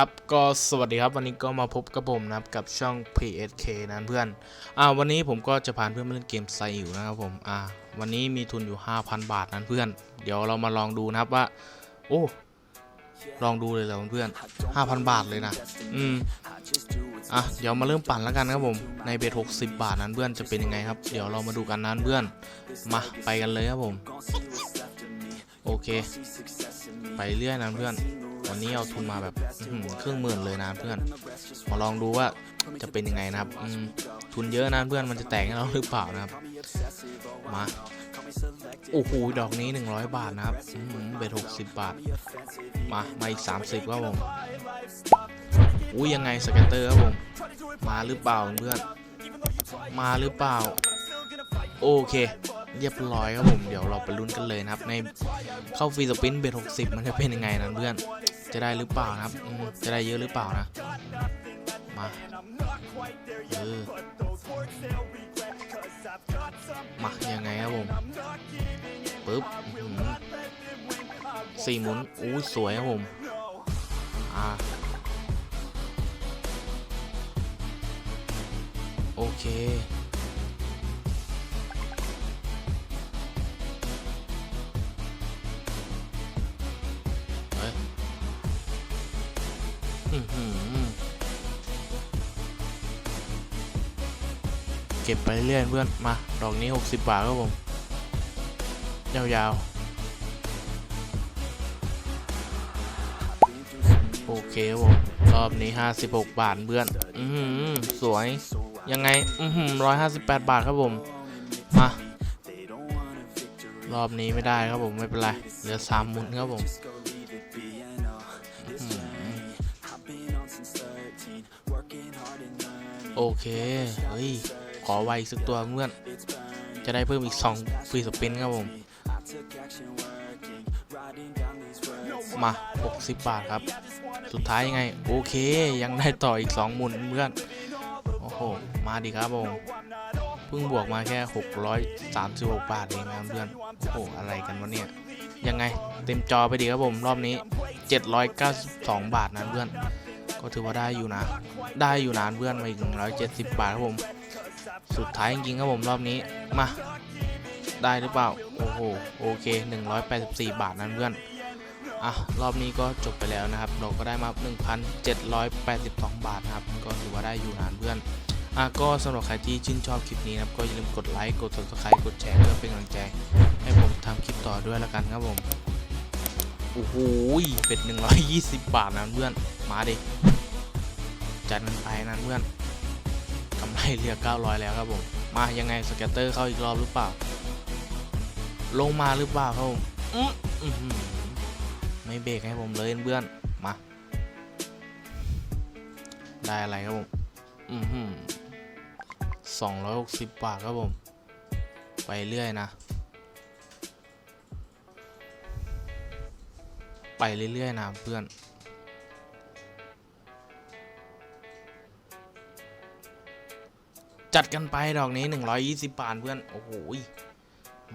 ครับก็สวัสดีครับวันนี้ก็มาพบกับผมนะครับกับช่อง PSK นั้นเพื่อนอ่าวันนี้ผมก็จะพาเพื่อนมาเล่นเกมไซอยู่นะครับผมอ่าวันนี้มีทุนอยู่ 5,000 บาทนั้นเพื่อน เดี๋ยวเรามาลองดูนะครับว่า โอ้ลองดูเลยแล้วเพื่อน5,000 บาทเลยนะอืมอะเดี๋ยวมาเริ่มปั่นแล้วกันครับผมในเบท60 บาทนั้นเพื่อนจะเป็นยังไงครับ เดี๋ยวเรามาดูกันนั้นเพื่อนมาไปกันเลยครับผม โอเค ไปเรื่อยนะเพื่อน วันนี้เอาทุนมาแบบครึ่งหมื่นเลยนะเพื่อนมาลองดูว่าจะเป็นยังไงนะครับทุนเยอะนะเพื่อนมันจะแตกให้เราหรือเปล่านะครับ มาโอ้โหดอกนี้ 100 บาทนะครับอื้อหือเบ็ด60บาท มามาอีก 30ครับผมอุ้ยยังไงสเก็ตเตอร์ครับผมมาหรือเปล่าเพื่อนมาหรือเปล่า โอเค เรียบร้อยครับผม เดี๋ยวเราไปลุ้นกันเลยนะครับ ในเข้าฟรีสปินเบ็ด60มันจะเป็นยังไงนะเพื่อน จะได้หรือเปล่านะครับจะได้เยอะหรือเปล่านะ มาเออมายังไงครับผมปึ๊บสี่หมุนอู้สวยครับผมอ่าโอเค เก็บไปเรื่อยเพื่อน มา ดอกนี้ 60 บาทครับผม ยาวๆ โอเคครับผม รอบนี้ 56 บาทเพื่อน อือหือสวย ยังไง อือหือ158บาทครับผม มารอบนี้ไม่ได้ครับผม ไม่เป็นไร เหลือ3หมุนครับผม โอเค เฮ้ย ขอไวสักตัวเพื่อน จะได้เพิ่มอีก 2 ฟรีสปินครับผม มา 60 บาทครับ สุดท้ายยังไง โอเค ยังได้ต่ออีก 2 หมุนเพื่อน โอ้โห มาดีครับผม เพิ่งบวกมาแค่ 636 บาทเองนะเพื่อน โอ้โห อะไรกันวะเนี่ย ยังไง เต็มจอไปดีครับผม รอบนี้ 792 บาทนะเพื่อน ก็ถือว่าได้อยู่นะ ได้อยู่นานเพื่อนมาอีก 170 บาทครับผม สุดท้ายจริงๆครับผมรอบนี้ มา ได้หรือเปล่า โอ้โห โอเค 184 บาทนั้นเพื่อน อะ รอบนี้ก็จบไปแล้วนะครับ เราก็ได้มา 1,782 บาทนะครับ ก็ถือว่าได้อยู่นานเพื่อนอะก็สำหรับใครที่ชื่นชอบคลิปนี้นะครับ ก็อย่าลืมกดไลค์ กด subscribe กดแชร์เพื่อเป็นกำลังใจ ให้ผมทำคลิปต่อด้วยล้วกันครับผม โอ้โหเป็ด120บบาทนะเพื่อน มาดิ จัดมันไปนะเพื่อนกำไรเหลือ900แล้วครับผม มายังไงสเก็ตเตอร์เข้าอีกรอบหรือเปล่า ลงมาหรือเปล่าครับผมไม่เบรกให้ผมเลยเพื่อน มา ได้อะไรครับผมอือหือสองร้อยหกสิบบาทครับผม ไปเรื่อยนะ ไปเรื่อย ๆ นะเพื่อน จัดกันไปดอกนี้ 120บาทเพื่อน โอ้โห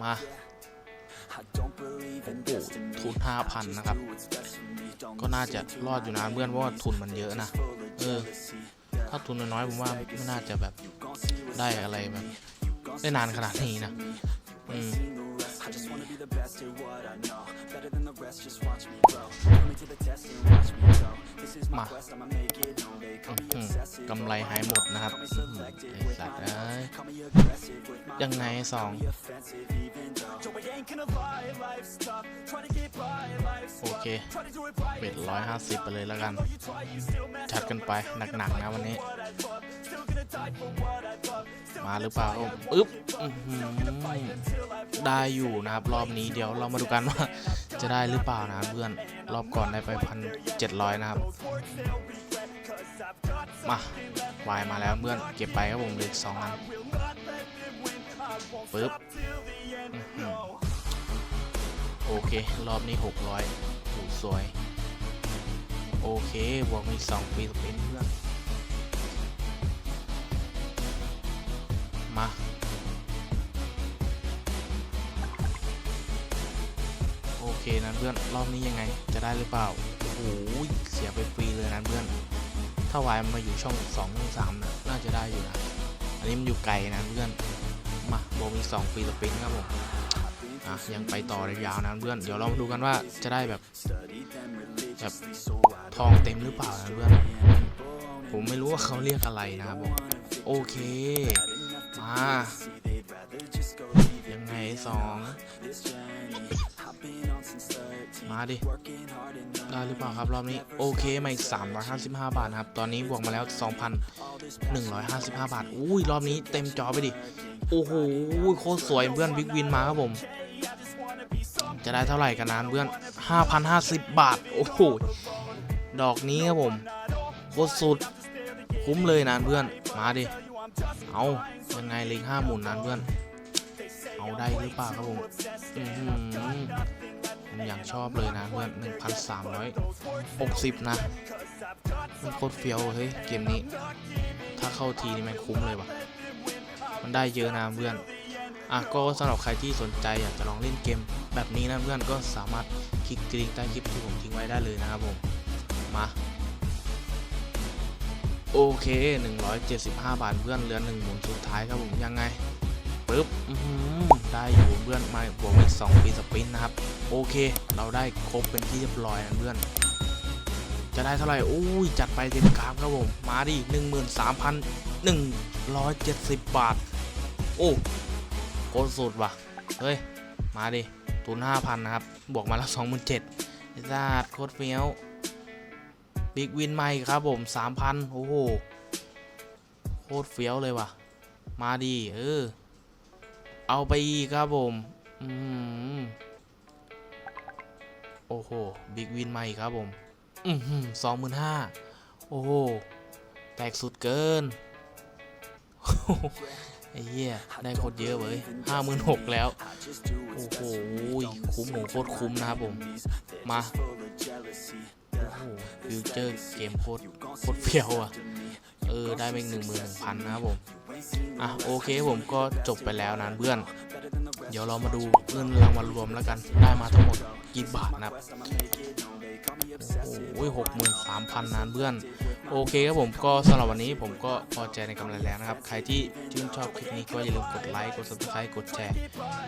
มาโอ้โหทุน5,000นะครับ ก็น่าจะรอดอยู่นะเพื่อนเพราะว่าทุนมันเยอะนะ เออ ถ้าทุนน้อยๆผมว่าไม่น่าจะแบบได้อะไรแบบได้นานขนาดนี้นะ มาอกำไรหายหมดนะครับไอ้สัตว์เอ้ยยังไงสอง โอเคเบ็ดร้อยห้าสิบไปเลยแล้วกัน จัดกันไปหนักๆนะวันนี้ มาหรือเปล่าอึ๊บได้อยู่นะครับ รอบนี้เดี๋ยวเรามาดูกันว่า จะได้หรือเปล่านะเพื่อนรอบก่อนได้ไปพันเจ็ดร้อยนะครับ มาวายมาแล้วเพื่อนเก็บไปครับผมเหลืออกสองอันปึ๊บ โอเค รอบนี้หกร้อยโอ้สวย โอเคบวกมีสองปีสปินเพื่อนมาโอเคนะเพื่อนรอบนี้ยังไงจะได้หรือเปล่าโอ้โหเสียไปฟรีเลยนะเพื่อนถ้าวายมันมาอยู่ช่องสองช่องสามนะน่าจะได้อยู่นะอันนี้มันอยู่ไกลนะเพื่อน มาโบวกอีกสองฟรีสปรินครับผมอะยังไปต่อเลยยาวนะเพื่อน เดี๋ยวเรามาดูกันว่าจะได้แบบแบบทองเต็มหรือเปล่านะเพื่อน ผมไม่รู้ว่าเขาเรียกอะไรนะครับผมโอเค มา สองมาดิ ได้หรือเปล่าครับ รอบนี้ โอเคมาอีก 355 บาทนะครับ ตอนนี้บวกมาแล้ว 2,155 บาท อุ้ย รอบนี้เต็มจอไปดิ โอ้โหโคตรสวยเพื่อนบิ๊กวินมาครับผม จะได้เท่าไหร่กันนานเพื่อน 5,050 บาท โอ้โห ดอกนี้ครับผม โคตรสุด คุ้มเลยนานเพื่อน มาดิ เอายังไงเลงห้าหมุนนานเพื่อน เอาได้หรือเปล่าครับผมอือหือผมอย่างชอบเลยนะเพื่อน1,360 นะมันโคตรเฟี้ยวเฮ้ยเกมนี้ ถ้าเข้าทีนี่มันคุ้มเลยว่ะ มันได้เยอะนะเพื่อนอะก็สำหรับใครที่สนใจอยากจะลองเล่นเกมแบบนี้นะเพื่อนก็สามารถคลิกกริงก์ใต้คลิปที่ผมทิ้งไว้ได้เลยนะครับผมมาโอเค 175 บาทเพื่อนเหลือหนึ่งหมุนสุดท้ายครับผมยังไง ปึ๊บได้อยู่เพื่อนมาบวกอีก2ปีสปินนะครับ โอเค เราได้ครบเป็นที่เรียบร้อยนะเพื่อน จะได้เท่าไหร่อุ้ยจัดไปเต็มกราฟครับผม มาดิ13,170 บาท โอ้โคตรสุดว่ะ เฮ้ย มาดิทุน5,000 นะครับ บวกมาแล้ว27,000ไอ้ซาดโคตรเฟี้ยวบิ๊กวินใหม่ครับผม 3,000 โอ้โห โคตรเฟี้ยวเลยว่ะ มาดี เออ เอาไปอีกครับผมอืมโอ้โห บิ๊กวินใหม่ครับผม อือหือสองหมื่นห้า โอ้โห แตกสุดเกิน ไอ้เหี้ย ได้โคตรเยอะเว้ยห้าหมื่นหกแล้ว โอ้โห คุ้มหมูโคตรคุ้มนะครับผม มา โอ้โห ฟิวเจอร์เกมโคตรโคตรเฟี้ยวอะ เออ ได้ไปหนึ่งหมื่นหนึ่งพันนะครับผม อะโอเคผมก็จบไปแล้วนะเพื่อน เดี๋ยวเรามาดูเงินรางวัลรวมแล้วกัน ได้มาทั้งหมดกี่บาทนะครับโอ้โหกหมื่นสามพันนานเพื่อน โอเคครับผมก็สำหรับวันนี้ผมก็พอใจในกำไรแล้วนะครับ ใครที่ชื่นชอบคลิปนี้ก็อย่าลืมกดไลค์กด subscribe กดแชร์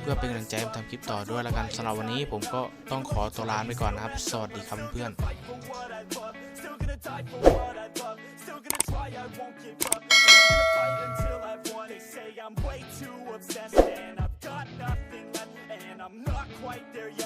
เพื่อเป็นกำลังใจทำคลิปต่อด้วยแล้วกันสำหรับวันนี้ผมก็ต้องขอตัวลาไปก่อนนะครับ สวัสดีครับเพื่อน Still gonna try, I won't give up. Still gonna fight until I've won. They say I'm way too obsessed And I've got nothing left And I'm not quite there yet